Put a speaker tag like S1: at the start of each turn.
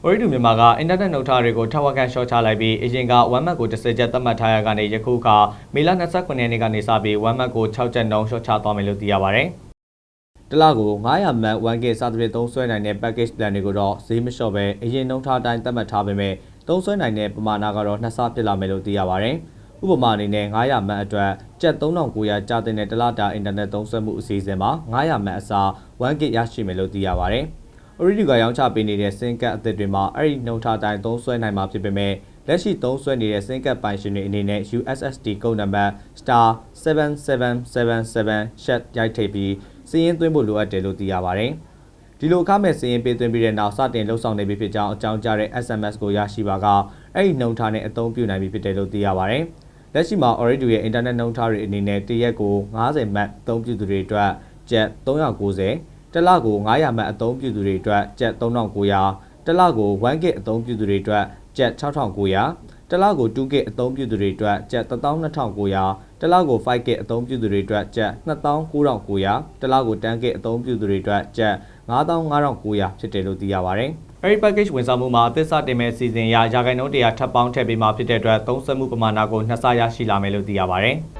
S1: ။ Ori တူမြန်မာကအင်တာနက်နှုတ်ထားတွေကိုထပ်ဝက်ကန်ရှော့ချလိုက်ပြီးအရင်က1မတ်ကို10ကျပ်သတ်မှတ်ထားရကနေယခုကမေလ29ရက်နေ့ကနေစပြီး1မတ်ကို6ကျပ်နှုန်းရှော့ချသွားမယ်လို့သိရပါတယ်။တလကို900မတ် 1K စသဖြင့်သုံးစွဲနိုင်တဲ့ package plan တွေကိုတော့ဈေးမလျှော့ပဲအရင်နှုန်းထားတိုင်းသတ်မှတ်ထားပေမဲ့သုံးစွဲနိုင်တဲ့ပမာဏကတော့နှစ်ဆဖြစ်လာမယ်လို့သိရပါတယ်။ဥပမာအနေနဲ့900မတ်အတွက်ကျပ်3900ကျတဲ့တလတာအင်တာနက်သုံးစွဲမှုအစီအစဉ်မှာ900မတ်အစား 1K ရရှိမယ်လို့သိရပါ တယ်။ Ori ကရောင်းချပေးနေတဲ့စင်ကတ်အသစ်တွေမှာအဲ့ဒီနှုန်းထားတိုင်းသုံးစွဲနိုင်မှာဖြစ်ပေမဲ့လက်ရှိသုံးစွဲနေတဲ့စင်ကတ်ပိုင်ရှင်တွေအနေနဲ့ USSD ကုတ်နံပါတ် *7777 ရှက်ရိုက်ထည့်ပြီးစီးရင်သွင်းဖို့လိုအပ်တယ်လို့သိရပါတယ်။ဒီလိုအခမဲ့စီးရင်ပေးသွင်းပြီးတဲ့နောက်စတင်လှုပ်ဆောင်နေပြီဖြစ်ကြောင်းအကြောင်းကြားတဲ့ SMS ကိုရရှိပါကအဲ့ဒီနှုန်းထားနဲ့အသုံးပြုနိုင်ပြီဖြစ်တယ်လို့သိရပါတယ်။လက်ရှိမှာ Ori ရဲ့ internet နှုန်းထားတွေအနေနဲ့တရက်ကို90မတ်အသုံးပြုသူတွေအတွက်ကျပ်390 တစ်လကို900မတ်အသုံးပြုသူတွေအတွက်ကျပ်3900တစ်လကို 1GB အသုံးပြုသူတွေအတွက်ကျပ်6900တစ်လကို 2GB အသုံးပြုသူတွေအတွက်ကျပ်12900တစ်လကို 5GB အသုံးပြုသူတွေအတွက်ကျပ်29900တစ်လကို 10GB အသုံးပြုသူတွေအတွက်ကျပ်9500ဖြစ်တယ်လို့သိရပါတယ်။အဲဒီ package ဝန်ဆောင်မှုမှာအသစ်စတင်မဲ့စီစဉ်ရာရာဂိုင်နှုန်းတရာထပ်ပေါင်းထည့်ပေးမှာဖြစ်တဲ့အတွက်သုံးစွဲမှုပမာဏကိုနှစ်ဆရရှိလာမယ်လို့သိရပါတယ်။